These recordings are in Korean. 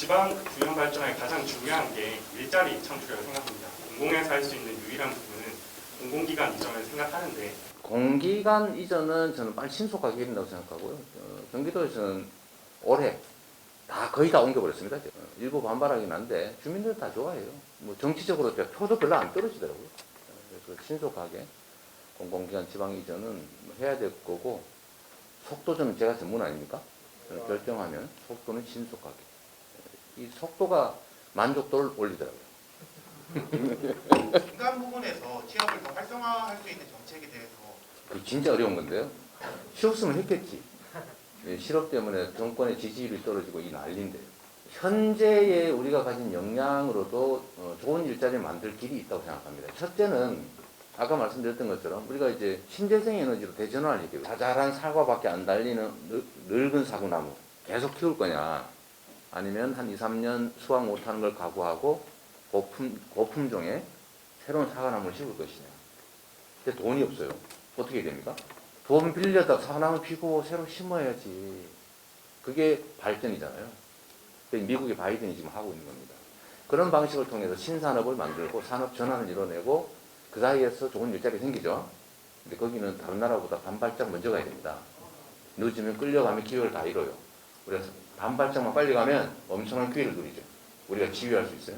지방 균형 발전의 가장 중요한 게 일자리 창출이라고 생각합니다. 공공에서 할 수 있는 유일한 부분은 공공기관 이전을 생각하는데 공기관 이전은 저는 빨리 신속하게 된다고 생각하고요. 어, 경기도에서는 올해 다 거의 다 옮겨버렸습니다. 어, 일부 반발하긴 한데 주민들은 다 좋아해요. 뭐 정치적으로 표도 별로 안 떨어지더라고요. 어, 그래서 신속하게 공공기관 지방 이전은 뭐 해야 될 거고 속도는 제가 전문 아닙니까? 결정하면 속도는 신속하게. 이 속도가 만족도를 올리더라고요. 인간 부분에서 취업을 더 활성화할 수 있는 정책에 대해서 그 진짜 어려운 건데요. 쉬웠으면 했겠지. 예, 실업 때문에 정권의 지지율이 떨어지고 이 난리인데요. 현재의 우리가 가진 역량으로도 어, 좋은 일자리를 만들 길이 있다고 생각합니다. 첫째는 아까 말씀드렸던 것처럼 우리가 이제 신재생 에너지로 대전환을 해야 돼요. 자잘한 사과밖에 안 달리는 늙- 늙은 사구나무 계속 키울 거냐 아니면 한 2, 3년 수확 못하는 걸 각오하고 고품, 고품종의 새로운 사과나무를 심을 것이냐. 근데 돈이 없어요. 어떻게 됩니까? 돈 빌려다 사나무 피고 새로 심어야지. 그게 발전이잖아요. 미국의 바이든이 지금 하고 있는 겁니다. 그런 방식을 통해서 신산업을 만들고 산업 전환을 이뤄내고 그 사이에서 좋은 일자리 생기죠. 근데 거기는 다른 나라보다 반발짝 먼저 가야 됩니다. 늦으면 끌려가면 기회를 다 잃어요. 그래서 반발짝만 빨리 가면 엄청난 기회를 누리죠. 우리가 지휘할 수 있어요.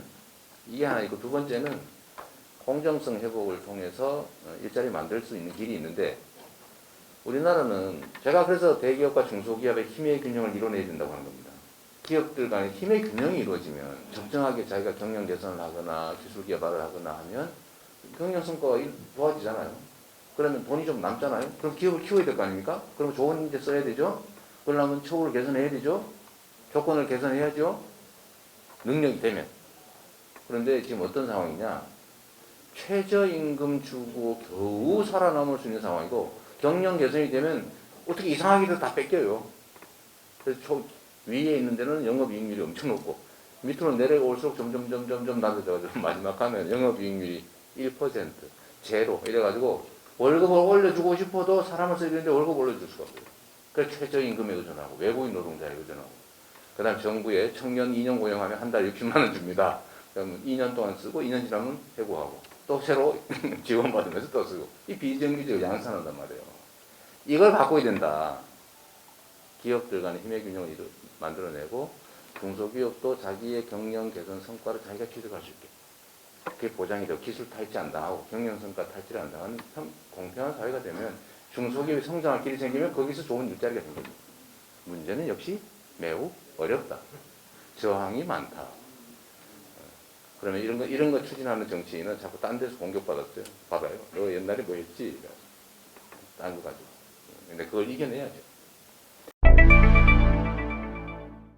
이게 하나 있고 두 번째는 공정성 회복을 통해서 어, 일자리 만들 수 있는 길이 있는데 우리나라는 제가 그래서 대기업과 중소기업의 힘의 균형을 이뤄내야 된다고 하는 겁니다. 기업들 간의 힘의 균형이 이루어지면 적정하게 자기가 경영 개선을 하거나 기술 개발을 하거나 하면 경영 성과가 일- 좋아지잖아요. 그러면 돈이 좀 남잖아요. 그럼 기업을 키워야 될 거 아닙니까? 그럼 좋은 인재 써야 되죠. 그러려면 처우를 개선해야 되죠. 조건을 개선해야죠. 능력이 되면. 그런데 지금 어떤 상황이냐? 최저임금 주고 겨우 살아남을 수 있는 상황이고 경영 개선이 되면 어떻게 이상하게도 다 뺏겨요. 그래서 초, 위에 있는 데는 영업이익률이 엄청 높고 밑으로 내려올수록 점점 점점 점점 낮아져가지고 마지막 하면 영업이익률이 1% 제로 이래가지고 월급을 올려주고 싶어도 사람을 되는데 월급 올려줄 수가 없어요. 그래서 최저임금에 의존하고 외국인 노동자에 의존하고 그 다음 정부에 청년 2년 고용하면 한 달 60만 원 줍니다. 그러면 2년 동안 쓰고 2년 지나면 해고하고 또 새로 지원받으면서 또 쓰고 이 비정규직을 양산한단 말이에요. 이걸 바꿔야 된다. 기업들 간의 힘의 균형을 만들어내고 중소기업도 자기의 경영 개선 성과를 자기가 기록할 수 있게 그게 보장이 되고 기술 탈취 안 당하고 경영 성과 탈취를 안 당하는 참 공평한 사회가 되면 중소기업이 성장할 길이 생기면 거기서 좋은 일자리가 생깁니다. 문제는 역시 매우 어렵다. 저항이 많다. 그러면 이런 거, 이런 거 추진하는 정치인은 자꾸 딴 데서 공격받았어요. 받아요. 너 옛날에 뭐 했지? 딴 거 가지고. 근데 그걸 이겨내야죠.